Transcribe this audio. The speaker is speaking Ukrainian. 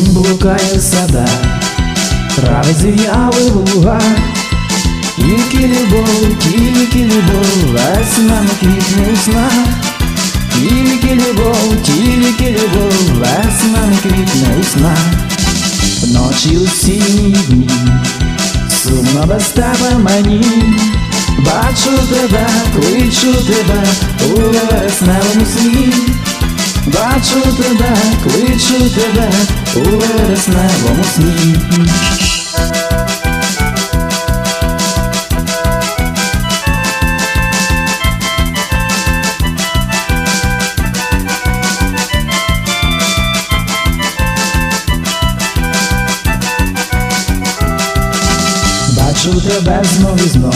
блукає в садах, трави зів'яли в лугах, тільки любов, тільки любов, весна не квітне у снах. Тільки любов, тільки любов, весна не квітне у снах. Вночі осінні дні, сумно без тебе мені, бачу тебе, кличу тебе у весневому сні, бачу тебе, кличу тебе у весневому сні. Бачу тебе знов і знов,